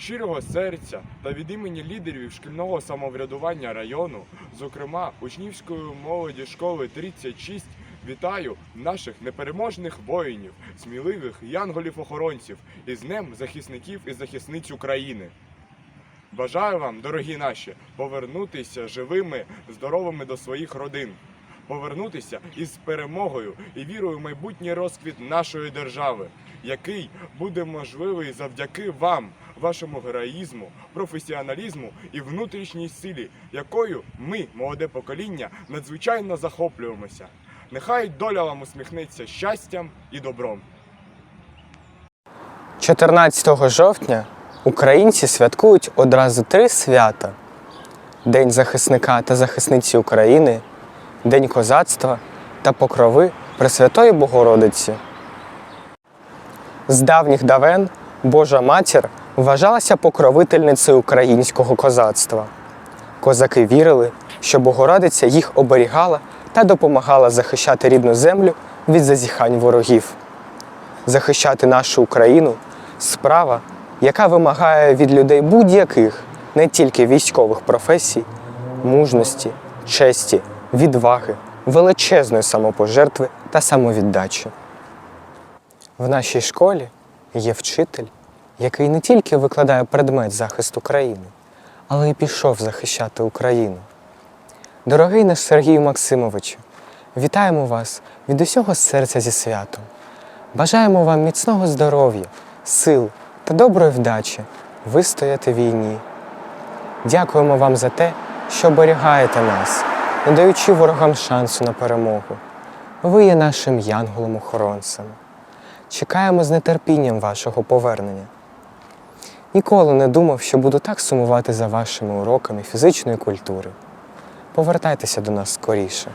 щирого серця та від імені лідерів шкільного самоврядування району, зокрема учнівської молоді школи 36, вітаю наших непереможних воїнів, сміливих янголів-охоронців із Днем захисників і захисниць України. Бажаю вам, дорогі наші, повернутися живими, здоровими до своїх родин, повернутися із перемогою і вірою в майбутній розквіт нашої держави, який буде можливий завдяки вам, вашому героїзму, професіоналізму і внутрішній силі, якою ми, молоде покоління, надзвичайно захоплюємося. Нехай доля вам усміхнеться щастям і добром. 14 жовтня українці святкують одразу три свята: День захисника та захисниці України, День козацтва та покрови Пресвятої Богородиці. З давніх давен Божа матір вважалася покровительницею українського козацтва. Козаки вірили, що Богородиця їх оберігала та допомагала захищати рідну землю від зазіхань ворогів захищати нашу Україну справа, яка вимагає від людей будь-яких, не тільки військових професій, мужності, честі, відваги, величезної самопожертви та самовіддачі. В нашій школі є вчитель, який не тільки викладає предмет захисту країни, але й пішов захищати Україну. Дорогий наш Сергію Максимовичу, вітаємо вас від усього серця зі святом. Бажаємо вам міцного здоров'я, сил та доброї вдачі вистояти війні. Дякуємо вам за те, що оберігаєте нас, не даючи ворогам шансу на перемогу. Ви є нашим янголом-охоронцем. Чекаємо з нетерпінням вашого повернення. Ніколи не думав, що буду так сумувати за вашими уроками фізичної культури. Повертайтеся до нас скоріше.